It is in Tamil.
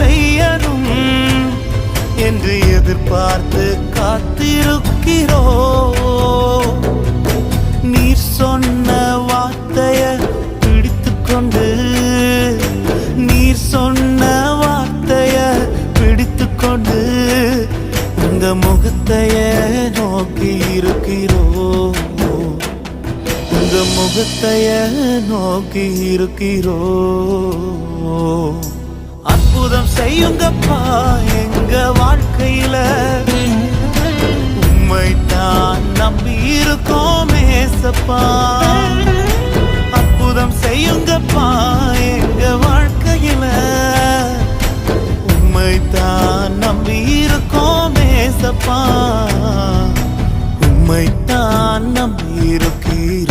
செய்யணும் என்று எதிர்பார்த்து காத்திருக்கிறோ? நீர் சொன்ன வார்த்தைய பிடித்து கொண்டு நீர் சொன்ன வார்த்தைய பிடித்து கொண்டு உங்க முகத்தைய நோக்கி இருக்கிறோ? உங்க முகத்தைய நோக்கி இருக்கிறோ? அற்புதம் செய்யுங்கப்பா எங்க வாழ்க்கையில. உம்மைத்தான் நம்பி இருக்கோம் ஏசப்பா. அற்புதம் செய்யுங்கப்பா எங்க வாழ்க்கையில. உம்மைத்தான் நம்பி இருக்கோம் ஏசப்பா. உம்மைத்தான் நம்பி இருக்கிற